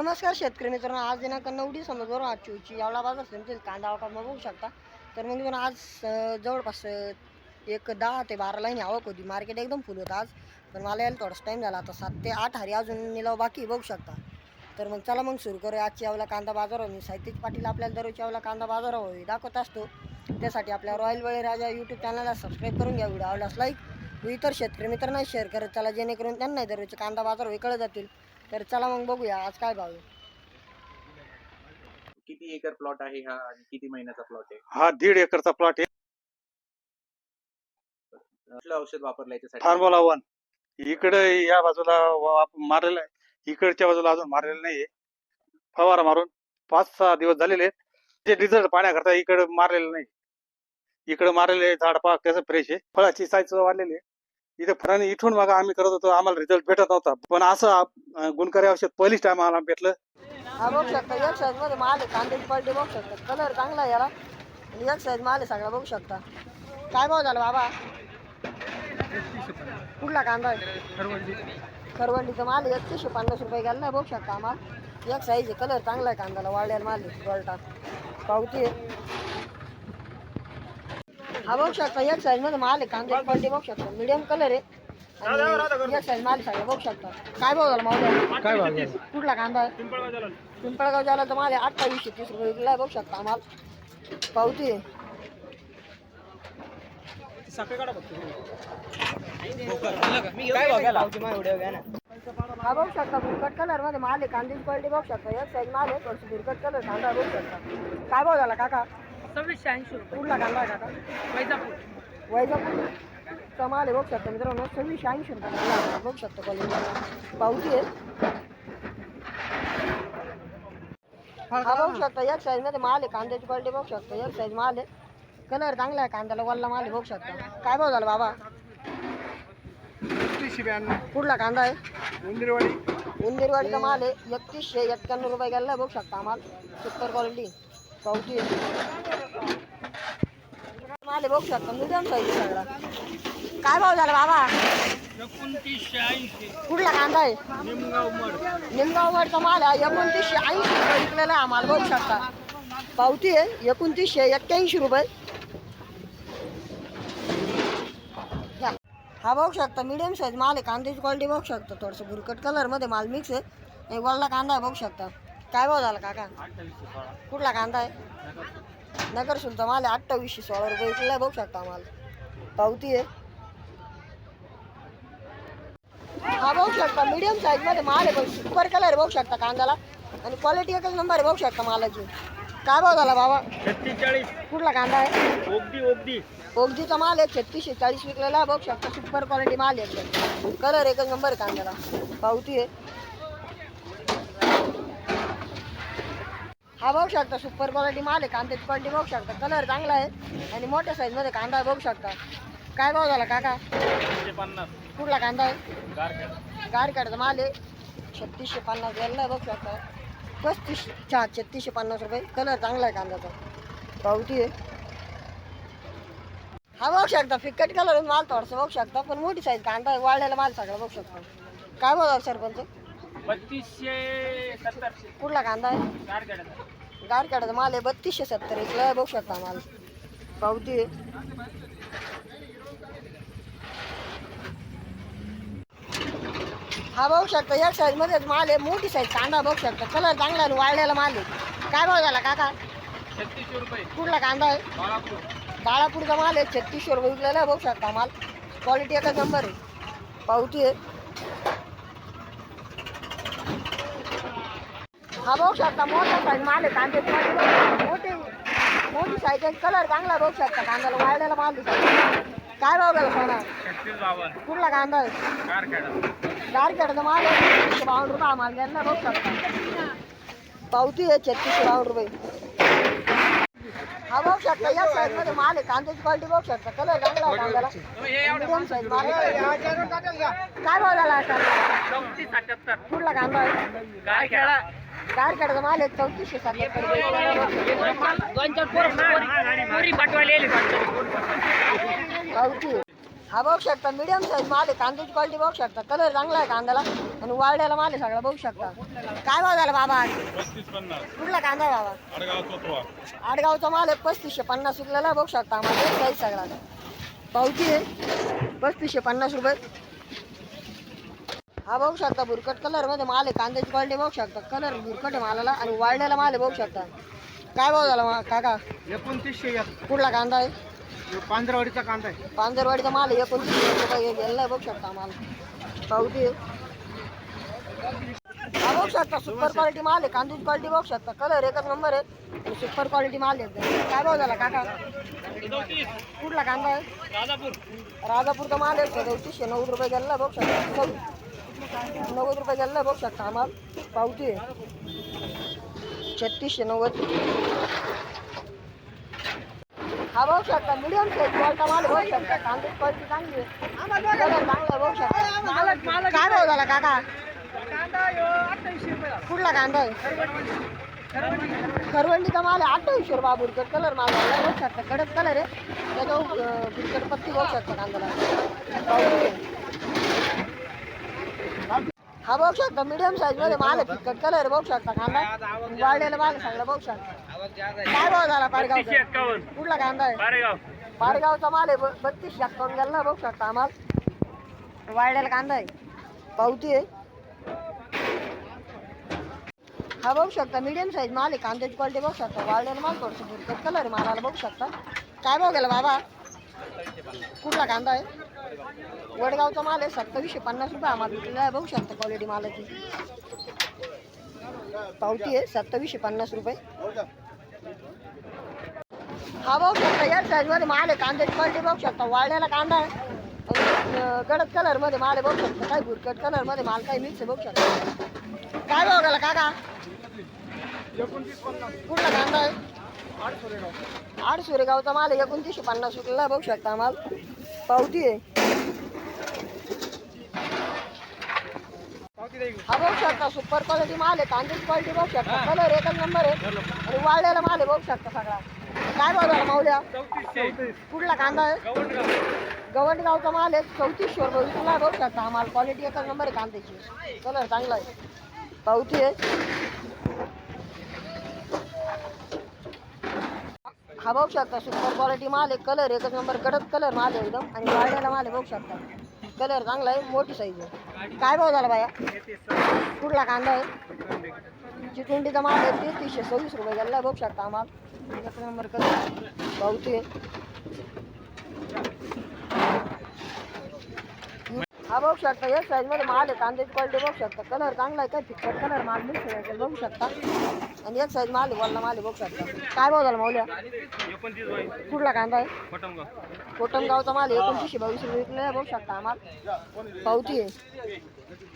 नमस्कार शेतकरी मित्रांनो आज दिनांक नऊ डिसेंबर आज चोवीसची यावला बाजार समजेल कांदा आवक बघू शकता. तर मग मित्रांनो आज जवळपास एक दहा ते बारा लाईन आवक होती. मार्केट एकदम फुल होतं आज. पण मला यायला थोडासा टाईम झाला. आता सात ते आठ हरी अजून निलाव बाकी बघू शकता. तर मग चला मग सुरू करूया. आजची यावला कांदा बाजार मी साहित्यिक पाटील आपल्याला दररोजच्या यावला कांदा बाजार हवी दाखवत असतो. त्यासाठी आपल्या रॉयल बळी राजा यूट्यूब चॅनलला सबस्क्राईब करून घ्या. व्हिडिओ आवडल्यास लाईक व इतर शेतकरी मित्रांना शेअर करत चला जेणेकरून त्यांनाही दररोजचे कांदा बाजार होई कळत जातील. तर चला मग बघूया आज काय भाव आहे? किती एकर प्लॉट आहे हा आणि किती महिन्याचा प्लॉट आहे? हा दीड एकरचा प्लॉट आहे. कुठलं औषध वापरलं याच्यासाठी? फार्मोला वन इकडे या बाजूला वा- मारलेला आहे. इकडच्या बाजूला अजून मारलेलं नाहीये. फवारा मारून पाच सहा दिवस झालेले आहेत. ते रिझल्ट पाहण्याकरता इकडे मारलेलं नाही. इकडे मारलेले झाड पाक त्याचं फ्रेश आहे. फळाची साईज वाढलेली आहे. इथे फराने इथून मग आम्ही करत होतो. आम्हाला रिझल्ट भेटत नव्हता. पण असं अं, गुणकारी औषध पहिलीच टाइम आम्हाला भेटलं. हा बघू शकता. एक साईजमध्ये माल कांद्याची क्वालिटी बघू शकता. कलर चांगला आहे याला. आणि एक साईज माल आहे सगळा बघू शकता. काय भाव झाला बाबा? कुठला कांदा? आहे खरवंडीचा माल एकतीसशे पन्नास रुपये गेला नाही बघू शकता आम्हाला. एक साईज कलर चांगला आहे कांद्याला. वाळलेला माल आहे. पावती आहे. हा बघू शकता एक साईजमध्ये माल आहे कांद्याची क्वालिटी बघू शकता. मीडियम कलर आहे. आणि एक साईज माल आहे सगळं बघू शकता. काय भाव झाला मावल्या? काय कुठला कांदा? आहे पिंपळगाव जायला तर मला अठ्ठावीसशे तीस रुपये विकला बघू शकता आम्हाला पावती आहे. हा बघू शकता बुरकट कलरमध्ये माल आहे कांद्याची क्वालिटी बघू शकता. एक साईज माल आहे थोडंसं बुरकट कलर कांदा बघू शकता. काय भाव झाला काका? सव्वीसशे ऐंशी रुपये. कुठला कांदा आहे काका वैजापूर. वैजापूर. चा माल आहे बघू शकता मित्रांनो. सव्वीसशे ऐंशी रुपये. कांदा आहे. बघू शकता क्वालिटी पावती आहे. हा बघू शकता एक साईजमध्ये माल आहे. कांद्याची क्वालिटी बघू शकता. एक साईज माल आहे. कलर चांगला आहे कांद्याला वल्ला माल आहे बघू शकता. काय भाव झाला बाबा? कुठला कांदा आहे? उंदीरवाडीचा माल आहे. एकतीसशे एक्क्याण्णव रुपये गेला बघू शकता आम्हाला सुपर क्वालिटी पावती आहे माल आहे बघू शकता मिडियम साईज सगळा. काय भाव झाला बाबा? एकोणतीसशे ऐंशी. कुठला कांदा आहे? निमगाव मड. निमगाववरचा माल आहे एकोणतीसशे ऐंशी रुपये विकलेला आहे आम्हाला बघू शकता. पावती आहे एकोणतीसशे एक्क्याऐंशी रुपये. हा बघू शकता मिडियम साईज माल आहे कांद्याची क्वालिटी बघू शकता थोडंसं भुरकट कलरमध्ये माल मिक्स आहे. आणि वल्ला कांदा आहे बघू शकता. काय भाव झाला काका? कुठला कांदा आहे? नगर सुलचा माल आहे अठ्ठावीसशे सोळा रुपये. विकलेला आहे बघू शकता आम्हाला पावती आहे. हा बघू शकता मीडियम साईजमध्ये माल आहे बघ सुपर कलर बघू शकता कांद्याला. आणि क्वालिटी एकच नंबर आहे बघू शकता मालाची. काय भाव झाला बाबा? छत्तीसचाळीस. कुठला कांदा आहे? Ogedei Ogedei. ओगदीचा माल आहे छत्तीसशे चाळीस विकलेला बघू शकता. सुपर क्वालिटी माल आहे. कलर एकच नंबर आहे कांद्याला. पावती आहे. हा बघू शकता सुपर क्वालिटी माल आहे कांद्याची क्वालिटी बघू शकता कलर चांगला आहे आणि मोठ्या साईजमध्ये कांदा आहे बघू शकता. काय भाव झाला काका? पन्नास. कुठला कांदा आहे? गारकाडचा माल आहे. छत्तीसशे पन्नास गेला बघू शकता. पस्तीस चा छत्तीसशे पन्नास रुपये. कलर चांगला आहे कांद्याचा. पावती आहे. हा बघू शकता फिकट कलर माल थोडासा बघू शकता पण मोठी साईज कांदा आहे वाळलेला माल सगळा बघू शकता. काय बघा सरपंच? बत्तीसशे सत्तर. कुठला कांदा आहे? गारखेड गारकाडाचा माल आहे बत्तीसशे सत्तर इथला बघू शकता माल. पावती. हा बघू शकता एक साईजमध्ये माल आहे. मोठी साईज कांदा बघू शकता. कलर चांगला आहे आणि वाळलेला माल आहे. काय भाव झाला काका? छत्तीसशे रुपये. कुठला कांदा आहे? बाळापूर. बाळापूरचा माल आहे छत्तीसशे रुपये विकलेला बघू शकता माल. क्वालिटी एकच नंबर आहे. पावती आहे. हा बघू शकता मोठा साईज माल आहे कांद्याची quality मोठी साईज आहे कलर चांगला आहे बघू शकता. कांद्याला वाळलेला माल दिसतो. काय भाव गेला सोना? कुठला कांदा आहे? गारखेड गारखेडचा माल आहे. छत्तीसशे बावन्न रुपये माल घ्यायला बघू शकता. पावती आहे छत्तीसशे बावन्न रुपये. हा बघू शकता या साईजमध्ये माल आहे. कांद्याची क्वालिटी बघू शकता. कलर चांगला आहे कांद्याला. मिडियम साईज माल काय भाव झाला आता कुठला कांदा आहे? गारखेडा आहे चौतीसशे दोन चार पोरी पाठवायला. हा बघू शकता मीडियम साईज माल आहे कांद्याची क्वालिटी बघू शकता. कलर चांगला आहे कांद्याला. आणि वाळल्याला माल आहे सगळा बघू शकता. काय भाव झाला बाबा? कुठला कांदा आहे बाबा आडगावचा माल आहे पस्तीसशे पन्नास विकलेला बघू शकता. आम्हाला साईज सगळा. पावती आहे पस्तीसशे पन्नास रुपये. हा बघू शकता बुरकट कलरमध्ये माल आहे कांद्याची क्वालिटी बघू शकता. कलर बुरकट आहे मालाला आणि वाळलेला माल आहे बघू शकता. काय भाव झाला मा- काका? एकोणतीसशे कुठला कांदा आहे? पांढरवाडीचा कांदा आहे. पांजरवाडीचा माल आहे एकोणतीस रुपये गेला बघू शकता आम्हाला पावती हा बघू शकता सुपर क्वालिटी माल आहे कांद्याची क्वालिटी बघू शकता. कलर एकच नंबर आहे आणि सुपर क्वालिटी माल आहे. काय भाव झाला काका? कुठला कांदा आहे? राजापूर. राजापूरचा माल आहे सदतीसशे नव्वद रुपये गेला बघू शकता. नव्वद रुपये गेला बघू शकता आम्हाला पावती आहे. छत्तीसशे नव्वद. हा बघू शकता मिडियम साईज माल बघू शकता कांदे क्वालिटी चांगली आहे. चांगला बघू शकता काय भाव झाला काका? कुठला कांदा आहे? करवंडीचा माल आहे अठ्ठावीसशे रुपये बुरकट कलर माल आहे. बघू शकता कडक कलर आहे. त्याच्या बुरकट पत्ती बघू शकता कांदा हा बघू शकता मीडियम साईजमध्ये माल आहे फिकट कलर बघू शकता कांदा. वाळलेला माल सगळं बघू शकता. काय भाव झाला एक्कावन्न. कुठला कांदा आहे? पारगावचा माल आहे ब- बत्तीस अकाउंट गेला ना बघू शकता आम्हाला वाळलेला कांदा आहे. पावती आहे. हा बघू शकता मीडियम साईज माल आहे कांद्याची क्वालिटी बघू शकता. वाळलेला माल थोडंसं बुरकट कलर आहे मालाला बघू शकता. काय भाव गेला बाबा? कुठला कांदा आहे? वडगावचा माल आहे सत्तावीसशे पन्नास रुपये आम्हाला विकलेला आहे बघू शकता क्वालिटी मालाची. पावती आहे सत्तावीसशे पन्नास रुपये. हा बघू शकता या साईजमध्ये माल आहे कांद्याची क्वालिटी बघू शकता वाळलेला कांदा आहे. गडद कलरमध्ये माल आहे बघू शकता काय भुरकट कलरमध्ये माल काही मिक्स आहे बघू शकता. काय भाव गेला काका? कुठला कांदा आहे. आठ सुरेगावचा. माल आहे एकोणतीसशे पन्नास रुपयाला बघू शकता आम्हाला पावती आहे. हा बघू शकता सुपर क्वालिटी माल आहे कांद्याची क्वालिटी बघू शकता कलर एकच नंबर आहे. आणि वाळलेला माल आहे बघू शकता सगळा. काय भाव झाला माऊल्या चौतीसशे. कुठला कांदा आहे? गवंडगाव. गवंडगावचा माल आहे चौतीसशे रुपये विकला बघू शकता. आम्हाला क्वालिटी एकच नंबर आहे कांद्याची. कलर चांगला आहे. पावती आहे. हा बघू शकता सुपर क्वालिटी माल आहे कलर एकच नंबर कडक कलर माल आहे एकदम. आणि वाळलेला माल आहे बघू शकता. कलर चांगला आहे मोठी साईज आहे. काय भाव झाला बाया? कुठला कांदा आहे? चिटुंडीचा माल आहे तेहतीसशे सव्वीस रुपये झाला बघू शकता माल. एक नंबर कलर पावती आहे हा बघू शकता या साईजमध्ये माल आहे कांद्याची क्वालिटी बघू शकता. कलर चांगला आहे काय फिक्कट कलर माल मिक्स आहे बघू शकता. आणि एक साईज माल आहे वल्ला माल आहे बघू शकता. काय भाव झाला माऊल्या? कुठला कांदा आहे? कोटमगावचा माल एकोणतीसशे बावीस रुपये विकलेला आहे बघू शकता आम्हाला. पावती आहे.